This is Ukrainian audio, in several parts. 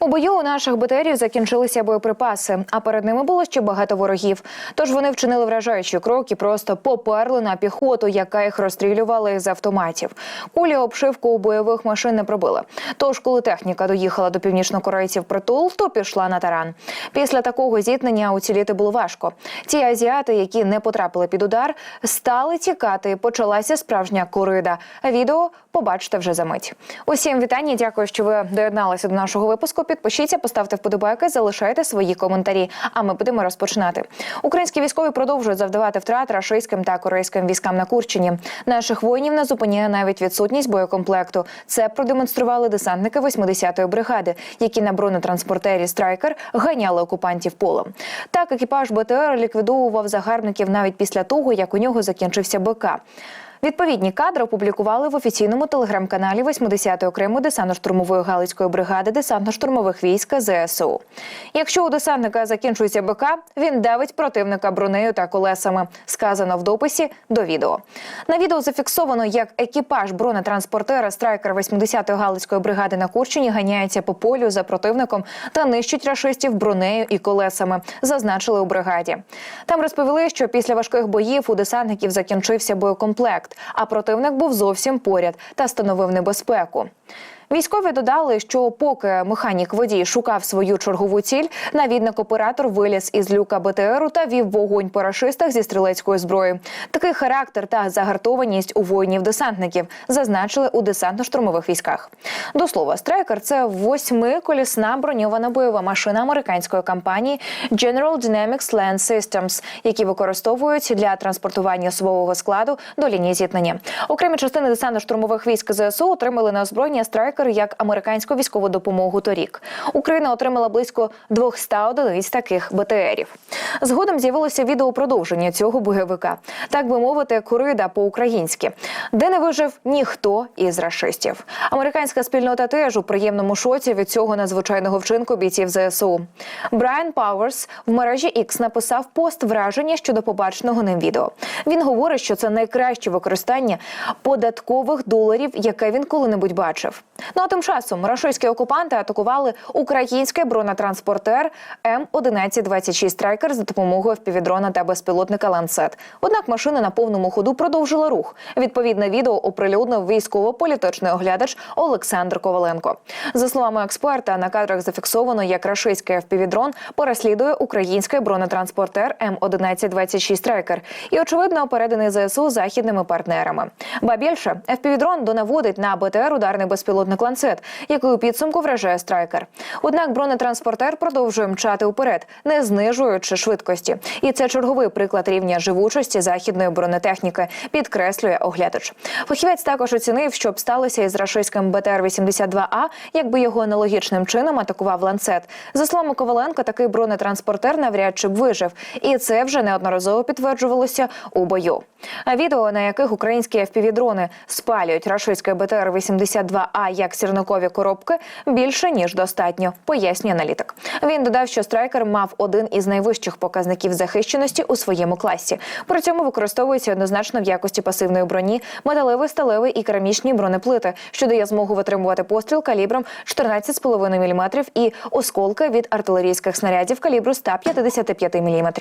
У бою у наших БТРів закінчилися боєприпаси, а перед ними було ще багато ворогів. Тож вони вчинили вражаючі кроки, просто поперли на піхоту, яка їх розстрілювала з автоматів. Кулі обшивку у бойових машин не пробили. Тож, коли техніка доїхала до північнокорейців притул, то пішла на таран. Після такого зіткнення уціліти було важко. Ті азіати, які не потрапили під удар, стали тікати. Почалася справжня корида. Відео побачите вже за мить. Усім вітання. Дякую, що ви доєдналися до нашого випуску. Підпишіться, поставте вподобайки, залишайте свої коментарі. А ми будемо розпочинати. Українські військові продовжують завдавати втрат рашистським та корейським військам на Курщині. Наших воїнів не зупиняє навіть відсутність боєкомплекту. Це продемонстрували десантники 80-ї бригади, які на бронетранспортері Страйкер ганяли окупантів полем. Так, екіпаж БТР ліквідовував загарбників навіть після того, як у нього закінчився БК. Відповідні кадри опублікували в офіційному телеграм-каналі 80-ї окремої десантно-штурмової галицької бригади десантно-штурмових військ ЗСУ. Якщо у десантника закінчується БК, він давить противника бронею та колесами. Сказано в дописі до відео. На відео зафіксовано, як екіпаж бронетранспортера Страйкер 80-ї галицької бригади на Курщині ганяється по полю за противником та нищить рашистів бронею і колесами. Зазначили у бригаді. Там розповіли, що після важких боїв у десантників закінчився боєкомплект а противник був зовсім поряд та становив небезпеку. Військові додали, що поки механік водій шукав свою чергову ціль, навідник оператор виліз із люка БТРу та вів вогонь по рашистах зі стрілецької зброї. Такий характер та загартованість у воїнів-десантників зазначили у десантно-штурмових військах. До слова, страйкер це восьмиколісна броньована бойова машина американської компанії General Dynamics Land Systems, які використовують для транспортування особового складу до лінії зіткнення. Окремі частини десантно-штурмових військ ЗСУ отримали на озброєння страйкер як американську військову допомогу торік. Україна отримала близько 200 одиниць таких БТРів. Згодом з'явилося відео продовження цього бойовика, так би мовити, корида по-українськи, де не вижив ніхто із рашистів. Американська спільнота теж у приємному шоці від цього надзвичайного вчинку бійців ЗСУ. Брайан Пауерс в мережі X написав пост враження щодо побаченого ним відео. Він говорить, що це найкраще використання податкових доларів, яке він коли-небудь бачив. Ну а тим часом рашистські окупанти атакували український бронетранспортер М1126 Страйкер за допомогою впівдрона та безпілотника Ланцет. Однак машина на повному ходу продовжила рух. Відповідне відео оприлюднив військово-політичний оглядач Олександр Коваленко. За словами експерта, на кадрах зафіксовано, як рашистський впівдрон переслідує український бронетранспортер М1126 Страйкер і очевидно переданий ЗСУ західними партнерами. Ба більше впівдрон донаводить на БТР ударний безпілотник ланцет, який підсумку вражає страйкер. Однак бронетранспортер продовжує мчати уперед, не знижуючи швидкості. І це черговий приклад рівня живучості західної бронетехніки, підкреслює оглядач. Фахівець також оцінив, що б сталося із рашистським БТР-82А, якби його аналогічним чином атакував ланцет. За словами Коваленка, такий бронетранспортер навряд чи б вижив, і це вже неодноразово підтверджувалося у бою. А відео, на яких українські FPV-дрони спалюють рашистське БТР-82А як сірникові коробки, більше ніж достатньо, пояснює аналітик. Він додав, що страйкер мав один із найвищих показників захищеності у своєму класі. При цьому використовується однозначно в якості пасивної броні металевий, сталевий і керамічні бронеплити, що дає змогу витримувати постріл калібром 14,5 мм і осколки від артилерійських снарядів калібру 155 мм.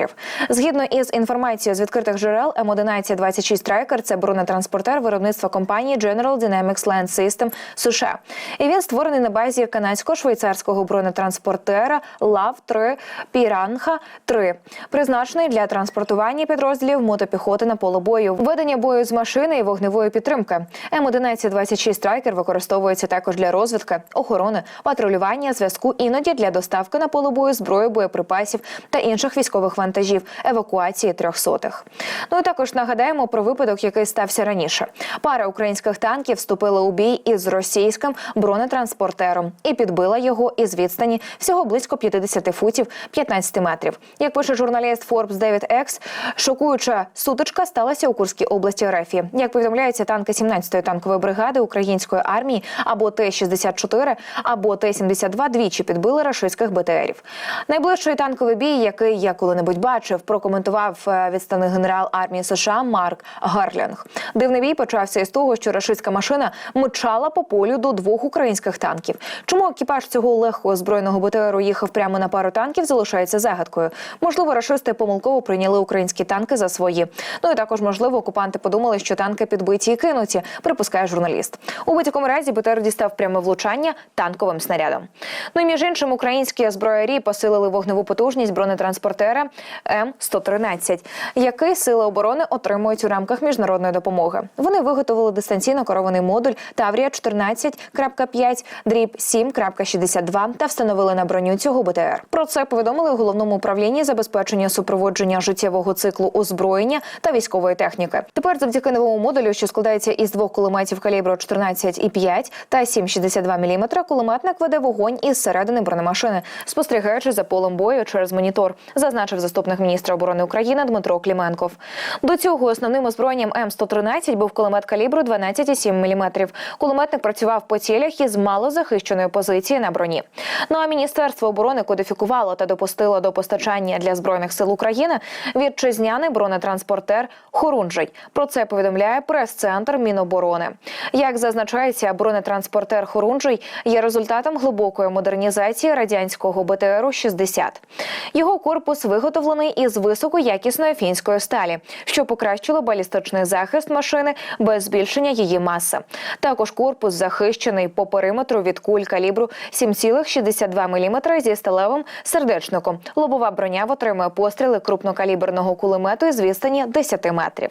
Згідно із інформацією з відкритих джерел, М1126 Страйкер це бронетранспортер виробництва компанії General Dynamics Land System США. І він створений на базі канадсько-швейцарського бронетранспортера ЛАВ 3 Піранха 3 призначений для транспортування підрозділів мотопіхоти на поле бою, ведення бою з машини і вогневої підтримки. М1126 Страйкер використовується також для розвідки, охорони, патрулювання, зв'язку, іноді для доставки на поле бою зброї, боєприпасів та інших військових вантажів, евакуації трьохсотих. Ну і також нагадаємо про випадок, який стався раніше. Пара українських танків вступила у бій із російським бронетранспортером і підбила його із відстані всього близько 50 футів 15 метрів. Як пише журналіст Forbes Девід Екс, шокуюча сутичка сталася у Курській області РФ. Як повідомляється, танки 17-ї танкової бригади української армії або Т-64, або Т-72 двічі підбили рашистських БТРів. Найближчий танковий бій, який я коли-небудь бачив, прокоментував е, відставний генерал армії США Марк Гарлінг. Дивний бій почався із того, що рашистська машина мчала по полю до двох українських танків. Чому екіпаж цього легкого збройного БТРу їхав прямо на пару танків, залишається загадкою. Можливо, рашисти помилково прийняли українські танки за свої. Ну і також можливо окупанти подумали, що танки підбиті і кинуті. Припускає журналіст. У будь-якому разі БТР дістав пряме влучання танковим снарядом. Ну і між іншим українські зброярі посилили вогневу потужність бронетранспортера М 113 який сили оборони отримують у рамках міжнародної допомоги. Вони виготовили дистанційно керований модуль Таврія 14 10.5.7.62 та встановили на броню цього БТР. Про це повідомили в головному управлінні забезпечення супроводження життєвого циклу озброєння та військової техніки. Тепер завдяки новому модулю, що складається із двох кулеметів калібру 14,5 та 7,62 мм, кулеметник веде вогонь із середини бронемашини, спостерігаючи за полем бою через монітор, зазначив заступник міністра оборони України Дмитро Кліменков. До цього основним озброєнням М 113 був кулемет калібру 12,7 мм. Кулеметник працював по цілях із малозахищеної позиції на броні. Ну а міністерство оборони кодифікувало та допустило до постачання для збройних сил України вітчизняний бронетранспортер Хорунжий. Про це повідомляє прес-центр Міноборони. Як зазначається, бронетранспортер Хорунжий є результатом глибокої модернізації радянського БТРу 60 Його корпус виготовлений із високоякісної фінської сталі, що покращило балістичний захист машини без збільшення її маси. Також корпус захищений по периметру від куль калібру 7,62 мм зі сталевим сердечником. Лобова броня отримує постріли крупнокаліберного кулемету із відстані 10 метрів.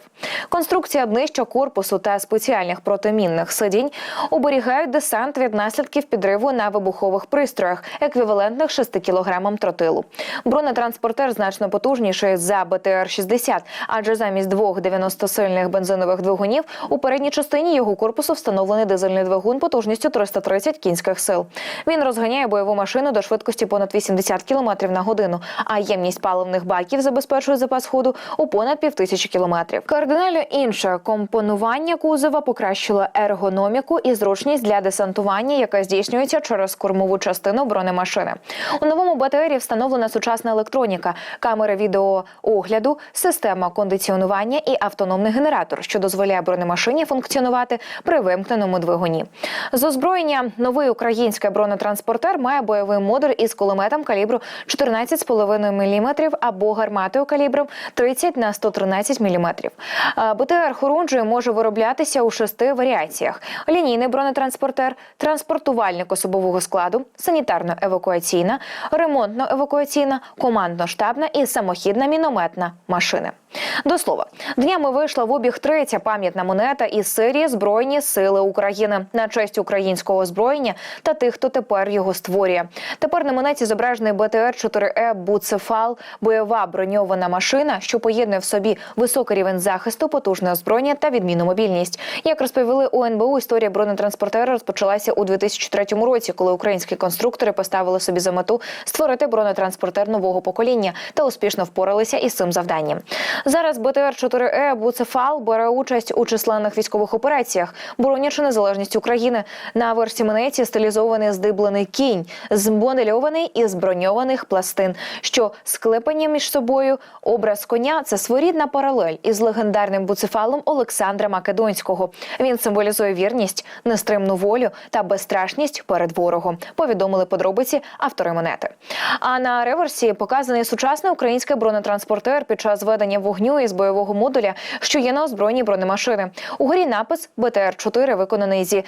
Конструкція днища корпусу та спеціальних протимінних сидінь оберігають десант від наслідків підриву на вибухових пристроях, еквівалентних 6 кілограмам тротилу. Бронетранспортер значно потужніший за БТР-60, адже замість двох 90-сильних бензинових двигунів у передній частині його корпусу встановлений дизельний двигун потужністю 330 кінських сил. Він розганяє бойову машину до швидкості понад 80 км на годину, а ємність паливних баків забезпечує запас ходу у понад півтисячі кілометрів. Кардинально інше компонування кузова покращило ергономіку і зручність для десантування, яка здійснюється через кормову частину бронемашини. У новому БТРі встановлена сучасна електроніка, камери відеоогляду, система кондиціонування і автономний генератор, що дозволяє бронемашині функціонувати при вимкненому двигуні. З озброєння новий український бронетранспортер має бойовий модуль із кулеметом калібру 14,5 мм або гарматою калібром 30 на 113 мм. БТР Хорунжий може вироблятися у шести варіаціях: лінійний бронетранспортер, транспортувальник особового складу, санітарно-евакуаційна, ремонтно-евакуаційна, командно-штабна і самохідна мінометна машини. До слова, днями вийшла в обіг третя пам'ятна монета із серії Збройні сили України на честь українського озброєння та тих, хто тепер його створює. Тепер на монеті зображений БТР 4 е Буцефал, бойова броньована машина, що поєднує в собі високий рівень захисту, потужне озброєння та відмінну мобільність. Як розповіли у НБУ, історія бронетранспортера розпочалася у 2003 році, коли українські конструктори поставили собі за мету створити бронетранспортер нового покоління та успішно впоралися із цим завданням. Зараз БТР 4 е Буцефал бере участь у численних військових операціях, боронячи незалежність України. На версі монеті стилізований здиблений кінь, змодельований із броньованих пластин, що склепані між собою. Образ коня це своєрідна паралель із легендарним буцефалом Олександра Македонського. Він символізує вірність, нестримну волю та безстрашність перед ворогом. Повідомили подробиці автори монети. А на реверсі показаний сучасний український бронетранспортер під час ведення вогню із бойового модуля, що є на озброєнні бронемашини. Угорі напис БТР-4 виконаний зі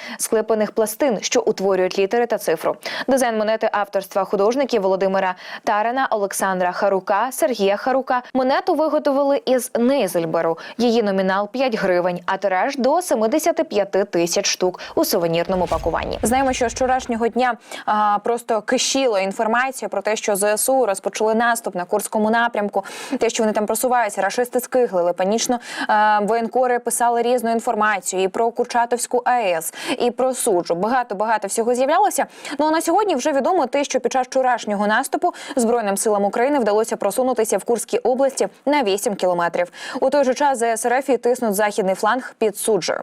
склепаних пластин, що утворюють літери та цифру. Дизайн монети авторства художників Володимира Тарана, Олександра Харука, Сергія Харука. Монету виготовили із Нейзельберу. Її номінал 5 гривень, а тираж до 75 тисяч штук у сувенірному пакуванні. Знаємо, що з вчорашнього дня а, просто кишіло інформація про те, що ЗСУ розпочали наступ на Курському напрямку. Те, що вони там просуваються, рашисти скиглили. Панічно а, воєнкори писали різну інформацію і про Курчатовську АЕС, і про суджу. Багато багато всього з'являлося. Ну а на сьогодні вже відомо те, що під час вчорашнього наступу збройним силам України вдалося просунутися в Курській області на 8 кілометрів. У той же час ЗСРФ і тиснуть західний фланг під суджею.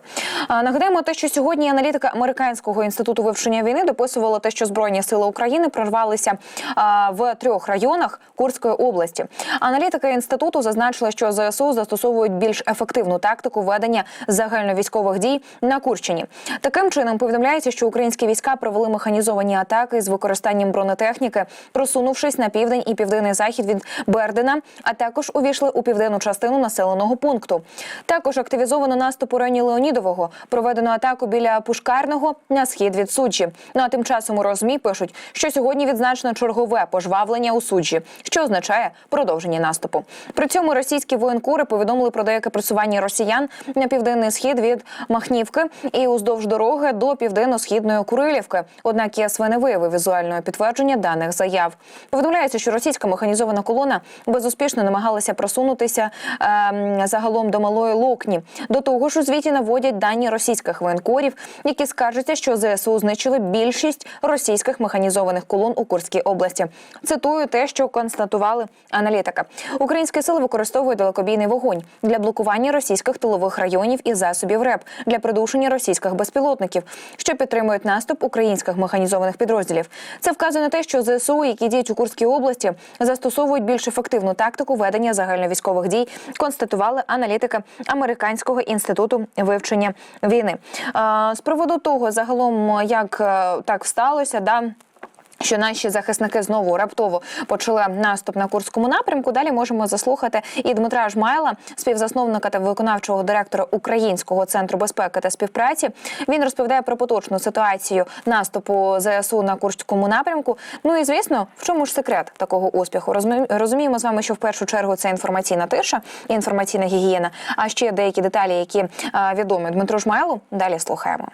Нагадаємо те, що сьогодні аналітика американського інституту вивчення війни дописувала те, що збройні сили України прорвалися в трьох районах Курської області. Аналітики інституту зазначили, що ЗСУ застосовують більш ефективну тактику ведення загальновійськових дій на Курщині. Таким чином повідомляється, що українські війська провели механізовані атаки з використанням бронетехніки, просунувшись на південь і південний захід від Бердена, а також увійшли у південну частину населеного пункту. Також активізовано наступ у районі Леонідового, проведено атаку біля Пушкарного на схід від суджі. Ну а тим часом у розмі пишуть, що сьогодні відзначено чергове пожвавлення у суджі, що означає продовження наступу. При цьому російські воєнкори повідомили про деяке просування росіян на південний схід від Махнівки і уздовж дороги до південно-східної Курилівки. Однак ЄСВ не виявив візуального підтвердження даних заяв. Повідомляється, що російська механізована колона безуспішно намагалася просунутися ем, загалом до малої Локні. До того ж, у звіті наводять дані російських воєнкорів, які скаржаться, що ЗСУ знищили більшість російських механізованих колон у Курській області. Цитую те, що констатували аналітика. Українські сили використовують далекобійний вогонь для блокування російських тилових районів і засобів РЕП для придушення російських безпілотників, що підтримують наступ українських механізованих підрозділів. Це вказує на те, що ЗСУ, які діють у Курській області, застосовують більш ефективну тактику ведення загальновійськових дій. Констатували аналітики американського інституту вивчення війни. З приводу того, загалом як е, так сталося, да. Що наші захисники знову раптово почали наступ на курському напрямку. Далі можемо заслухати і Дмитра Жмайла, співзасновника та виконавчого директора Українського центру безпеки та співпраці. Він розповідає про поточну ситуацію наступу ЗСУ на курському напрямку. Ну і звісно, в чому ж секрет такого успіху? Розумі- Розуміємо з вами, що в першу чергу це інформаційна тиша, інформаційна гігієна. А ще деякі деталі, які відомі Дмитру Жмайлу. Далі слухаємо.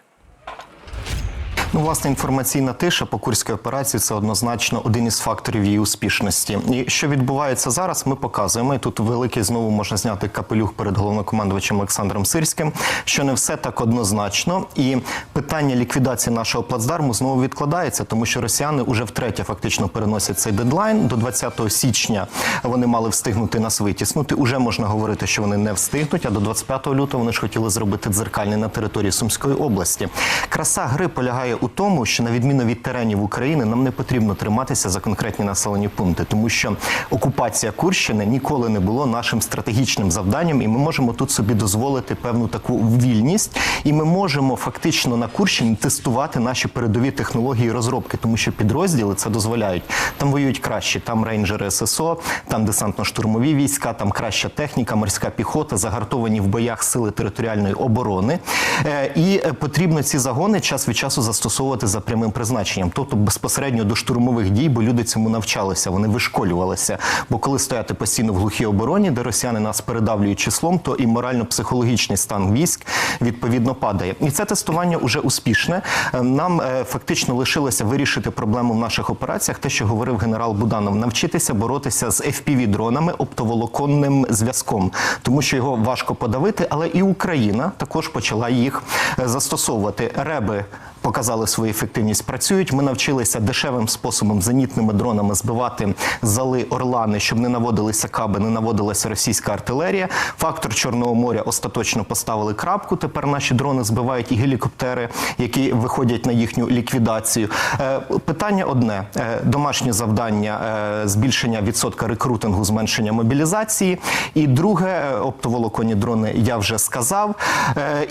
Ну, власне, інформаційна тиша по курській операції це однозначно один із факторів її успішності. І що відбувається зараз, ми показуємо. І тут великий знову можна зняти капелюх перед головнокомандувачем Олександром Сирським, що не все так однозначно. І питання ліквідації нашого плацдарму знову відкладається, тому що росіяни уже втретє фактично переносять цей дедлайн. До 20 січня вони мали встигнути нас витіснути. Уже можна говорити, що вони не встигнуть. А до 25 лютого вони ж хотіли зробити дзеркальний на території Сумської області. Краса гри полягає у тому, що на відміну від теренів України нам не потрібно триматися за конкретні населені пункти, тому що окупація Курщини ніколи не було нашим стратегічним завданням, і ми можемо тут собі дозволити певну таку вільність, і ми можемо фактично на Курщині тестувати наші передові технології розробки, тому що підрозділи це дозволяють. Там воюють кращі, там рейнджери ССО, там десантно-штурмові війська, там краща техніка, морська піхота, загартовані в боях сили територіальної оборони. Е, І е, потрібно ці загони час від часу застосовувати за прямим призначенням, тобто безпосередньо до штурмових дій, бо люди цьому навчалися, вони вишколювалися. Бо коли стояти постійно в глухій обороні, де росіяни нас передавлюють числом, то і морально-психологічний стан військ відповідно падає. І це тестування вже успішне. Е, Нам е, фактично лишилося вирішити проблему в наших операціях, те, що говорив генерал Буданов, навчитися боротися з fpv дронами оптоволоконним зв'язком, тому що його важко подавити, але і Україна також почала їх е, застосовувати. Реби показали свою ефективність. Працюють. Ми навчилися дешевим способом зенітними дронами збивати зали орлани, щоб не наводилися каби, не наводилася російська артилерія. Фактор Чорного моря остаточно поставили крапку. Тепер наші дрони збивають і гелікоптери, які виходять на їхню ліквідацію. Е, Питання одне: Е, домашнє завдання е, збільшення відсотка рекрутингу, зменшення мобілізації. І друге оптоволоконні дрони я вже сказав.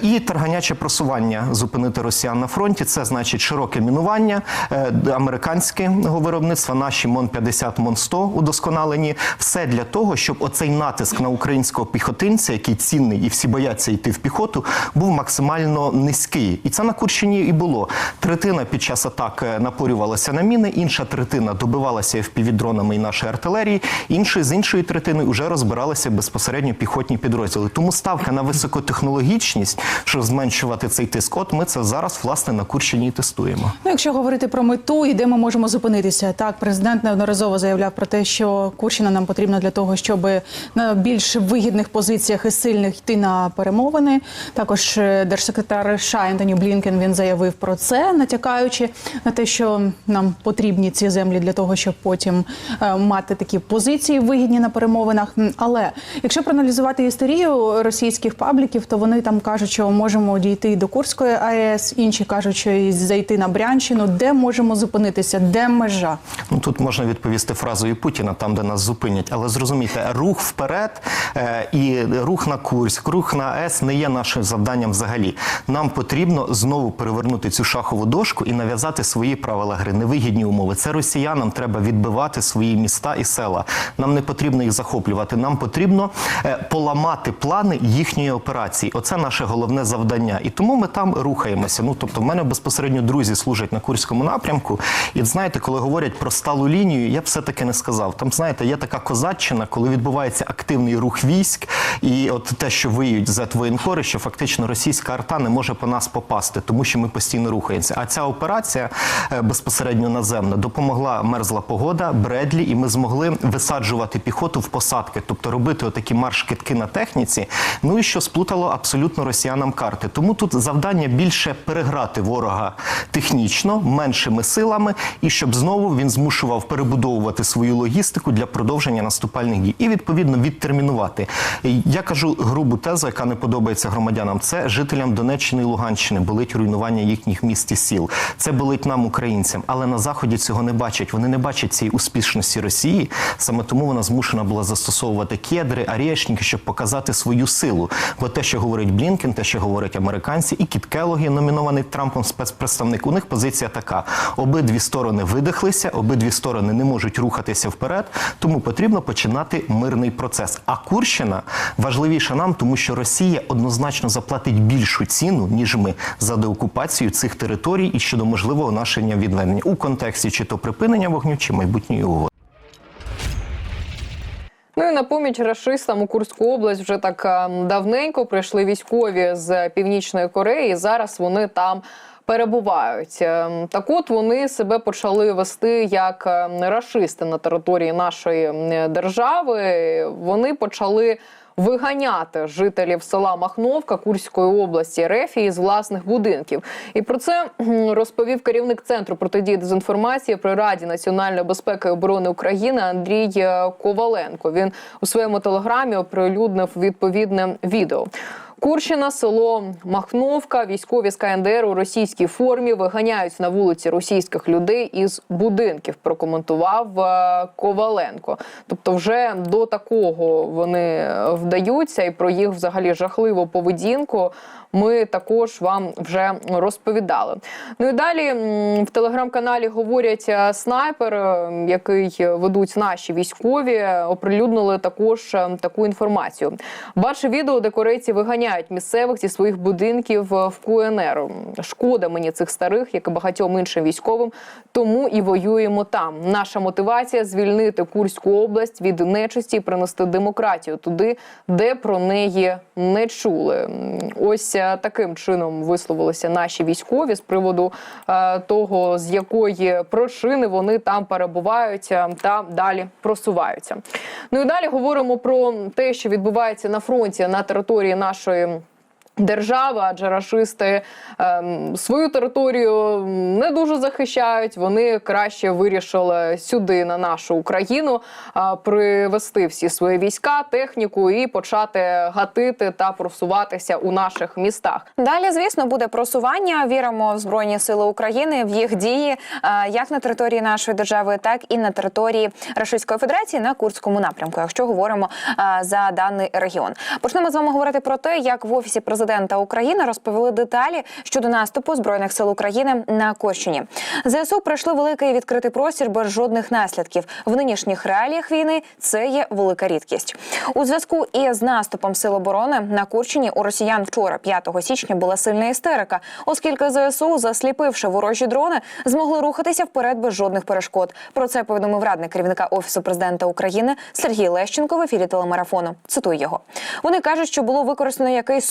І тарганяче просування зупинити росіян на фронті. Це значить широке мінування е, американського виробництва, наші МОН 50 МОН 100 удосконалені. Все для того, щоб оцей натиск на українського піхотинця, який цінний, і всі бояться йти в піхоту, був максимально низький. І це на Курщині і було. Третина під час атак е, напорювалася на міни, інша третина добивалася FPV-дронами і нашої артилерії, інші з іншої третини вже розбиралися безпосередньо піхотні підрозділи. Тому ставка на високотехнологічність, щоб зменшувати цей тиск. От ми це зараз власне на Курщині тестуємо. Ну, якщо говорити про мету і де ми можемо зупинитися, так президент неодноразово заявляв про те, що Курщина нам потрібна для того, щоб на більш вигідних позиціях і сильних йти на перемовини. Також е, держсекретар США Ентоні Блінкен він заявив про це, натякаючи на те, що нам потрібні ці землі для того, щоб потім е, мати такі позиції вигідні на перемовинах. Але якщо проаналізувати історію російських пабліків, то вони там кажуть, що можемо дійти до Курської АЕС, інші кажуть, що зайти на Брянщину. Де можемо зупинитися? Де межа? Ну тут можна відповісти фразою Путіна, там де нас зупинять. Але зрозумійте, рух вперед е, і рух на Курськ, рух на АЕС не є нашим завданням взагалі. Нам потрібно знову перевернути цю шахову дошку і нав'язати свої правила гри, невигідні умови. Це росіянам треба відбивати свої міста і села. Нам не потрібно їх захоплювати. Нам потрібно е, поламати плани їхньої операції. Оце наше головне завдання. І тому ми там рухаємося. Ну тобто, в мене безпосередньо друзі служать на Курському напрямку. І знаєте, коли говорять про сталу лінію, я б все таки не сказав. Там знаєте, є така козаччина, коли відбувається активний рух військ, і от те, що виють за воєнкори, що фактично російська арта не може по нас попасти, тому що ми постійно рухаємося. А ця операція е, безпосередньо наземна допомогла мерзла погода, Бредлі, і ми змогли висаджувати піхоту в посадки, тобто робити отакі марш-китки на техніці. Ну і що сплутало абсолютно росіянам карти. Тому тут завдання більше переграти ворога технічно, меншими силами, і щоб знову він змушував перебудовувати свою логістику для продовження наступальних дій і відповідно відтермінувати. Я кажу грубу тезу, яка не подобається громадянам. Це жителям Донеччини і Луганщини болить руйнування їхніх міст і сіл. Це болить нам, українцям, але на заході цього не бачать. Вони не бачать цієї успішності Росії. Саме тому вона змушена була застосовувати кедри, арєшники, щоб показати свою силу. Бо те, що говорить Блінкен, те, що говорять американці, і Кіт Келлогі, номінований Трампом спецпредставник, у них позиція така: обидві сторони видихлися, обидві сторони не можуть рухатися вперед, тому потрібно починати мирний процес. А Курщина важливіша нам, тому що Росія однозначно заплатить більшу ціну ніж ми за деокупацію цих територій і щодо можливого нашення відведення у контексті чи то припинення вогню, чи майбутньої угоди. Ну і на поміч рашистам у Курську область вже так е, давненько прийшли військові з північної Кореї. Зараз вони там. Перебувають Е, так, от вони себе почали вести як е, рашисти на території нашої держави. Вони почали виганяти жителів села Махновка Курської області Рефії з власних будинків. І про це розповів керівник центру протидії дезінформації при Раді національної безпеки і оборони України Андрій е, Коваленко. Він у своєму телеграмі оприлюднив відповідне відео. Курщина, село Махновка, військові з КНДР у російській формі виганяють на вулиці російських людей із будинків. Прокоментував е, Коваленко. Тобто, вже до такого вони вдаються, і про їх взагалі жахливу поведінку ми також вам вже розповідали. Ну і далі в телеграм-каналі говорять е, снайпер, е, який ведуть наші військові, оприлюднили також е, таку інформацію. Бачив відео, де корейці виганяють місцевих зі своїх будинків в КНР. Шкода мені цих старих, як і багатьом іншим військовим. Тому і воюємо там. Наша мотивація звільнити Курську область від нечисті і принести демократію туди, де про неї не чули. Ось таким чином висловилися наші військові з приводу е, того, з якої причини вони там перебувають е, та далі просуваються. Ну і далі говоримо про те, що відбувається на фронті на території нашої. Держава, адже рашисти ем, свою територію не дуже захищають. Вони краще вирішили сюди, на нашу Україну, а, привести всі свої війська, техніку і почати гатити та просуватися у наших містах. Далі, звісно, буде просування. Віримо в збройні сили України, в їх дії, е, як на території нашої держави, так і на території Російської Федерації на Курському напрямку. Якщо говоримо е, за даний регіон, почнемо з вами говорити про те, як в офісі президента України розповіли деталі щодо наступу збройних сил України на Курщині. ЗСУ пройшли великий відкритий простір без жодних наслідків. В нинішніх реаліях війни це є велика рідкість. У зв'язку із наступом сил оборони на Курщині у росіян вчора, 5 січня, була сильна істерика, оскільки ЗСУ, засліпивши ворожі дрони, змогли рухатися вперед без жодних перешкод. Про це повідомив радник керівника офісу президента України Сергій Лещенко в ефірі телемарафону. Цитую його. Вони кажуть, що було використано якийсь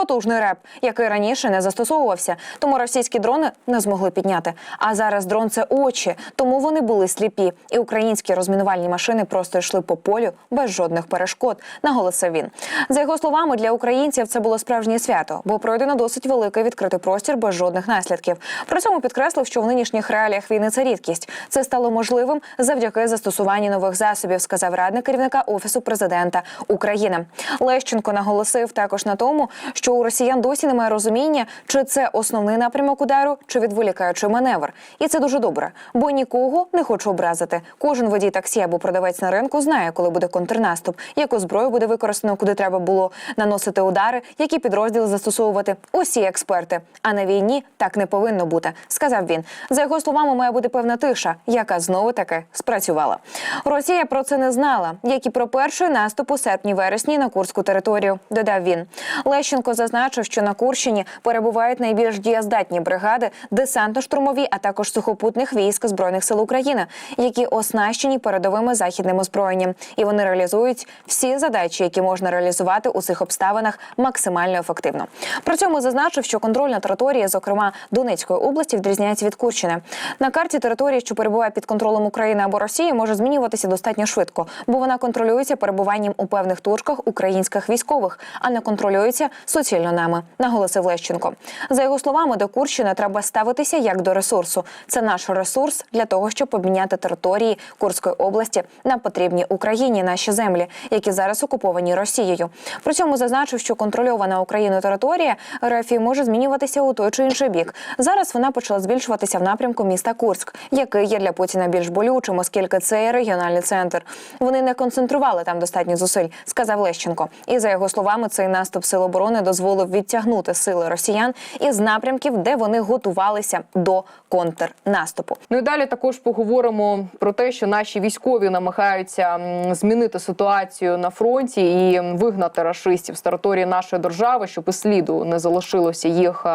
суперпотужний реп, який раніше не застосовувався. Тому російські дрони не змогли підняти. А зараз дрон це очі, тому вони були сліпі. І українські розмінувальні машини просто йшли по полю без жодних перешкод. Наголосив він. За його словами, для українців це було справжнє свято, бо пройдено досить великий відкритий простір без жодних наслідків. При цьому підкреслив, що в нинішніх реаліях війни це рідкість. Це стало можливим завдяки застосуванню нових засобів, сказав радник керівника офісу президента України. Лещенко наголосив також на тому, що у росіян досі немає розуміння, чи це основний напрямок удару, чи відволікаючий маневр. І це дуже добре, бо нікого не хочу образити. Кожен водій таксі або продавець на ринку знає, коли буде контрнаступ, яку зброю буде використано, куди треба було наносити удари, які підрозділи застосовувати. Усі експерти. А на війні так не повинно бути, сказав він. За його словами, має бути певна тиша, яка знову таки спрацювала. Росія про це не знала, як і про перший наступ у серпні-вересні на курську територію. Додав він. Лещенко зазначив, що на Курщині перебувають найбільш дієздатні бригади, десантно-штурмові, а також сухопутних військ збройних сил України, які оснащені передовими західним озброєнням, і вони реалізують всі задачі, які можна реалізувати у цих обставинах максимально ефективно. При цьому зазначив, що контроль на території, зокрема Донецької області, відрізняється від Курщини. На карті території, що перебуває під контролем України або Росії, може змінюватися достатньо швидко, бо вона контролюється перебуванням у певних точках українських військових, а не контролюється суцільно нами, наголосив Лещенко. За його словами, до Курщини треба ставитися як до ресурсу. Це наш ресурс для того, щоб обміняти території Курської області на потрібні Україні наші землі, які зараз окуповані Росією. При цьому зазначив, що контрольована Україною територія РФ може змінюватися у той чи інший бік. Зараз вона почала збільшуватися в напрямку міста Курськ, який є для Путіна більш болючим, оскільки це регіональний центр. Вони не концентрували там достатньо зусиль, сказав Лещенко. І за його словами, цей наступ сил оборони дозволив відтягнути сили росіян із напрямків, де вони готувалися до контрнаступу. Ну і далі також поговоримо про те, що наші військові намагаються змінити ситуацію на фронті і вигнати рашистів з території нашої держави, щоб і сліду не залишилося їх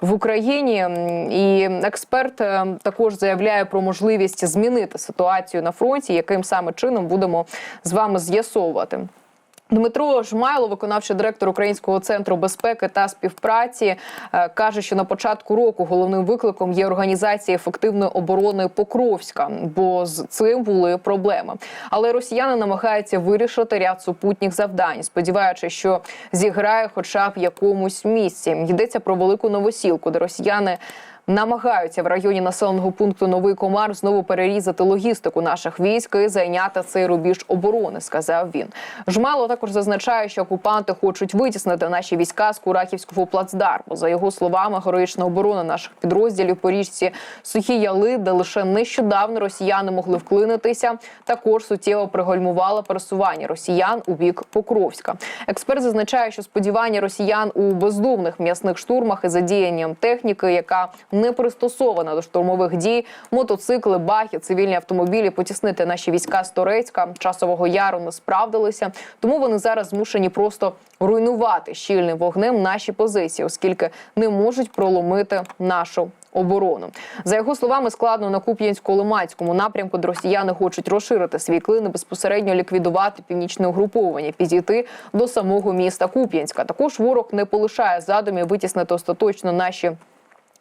в Україні. І експерт е, також заявляє про можливість змінити ситуацію на фронті, яким саме чином будемо з вами з'ясовувати. Дмитро Жмайло, виконавчий директор Українського центру безпеки та співпраці, е, каже, що на початку року головним викликом є організація ефективної оборони Покровська, бо з цим були проблеми. Але росіяни намагаються вирішити ряд супутніх завдань, сподіваючись, що зіграє хоча б якомусь місці. Йдеться про велику новосілку, де росіяни. Намагаються в районі населеного пункту Новий Комар знову перерізати логістику наших військ і зайняти цей рубіж оборони, сказав він. Жмало також зазначає, що окупанти хочуть витіснити наші війська з Курахівського плацдарму. За його словами, героїчна оборона наших підрозділів по річці Сухі Яли, де лише нещодавно росіяни могли вклинитися, також суттєво пригальмувала пересування росіян у бік Покровська. Експерт зазначає, що сподівання росіян у бездумних м'ясних штурмах і задіянням техніки, яка не пристосована до штурмових дій, мотоцикли, бахи, цивільні автомобілі потіснити наші війська з Торецька, часового яру не справдилися. Тому вони зараз змушені просто руйнувати щільним вогнем наші позиції, оскільки не можуть проломити нашу. Оборону за його словами складно на Куп'янсько-Лиманському напрямку, де росіяни хочуть розширити свій клин і безпосередньо ліквідувати північне угруповання, підійти до самого міста Куп'янська. Також ворог не полишає задумів витіснити остаточно наші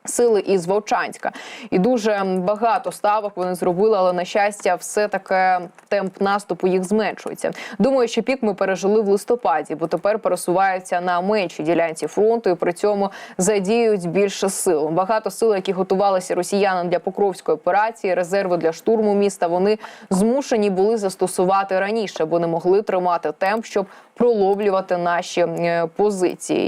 Сили із Вовчанська і дуже багато ставок вони зробили, але на щастя, все таке темп наступу їх зменшується. Думаю, що пік ми пережили в листопаді, бо тепер пересуваються на меншій ділянці фронту і при цьому задіють більше сил. Багато сил, які готувалися росіянам для покровської операції, резерви для штурму міста. Вони змушені були застосувати раніше, бо не могли тримати темп, щоб проловлювати наші е, позиції.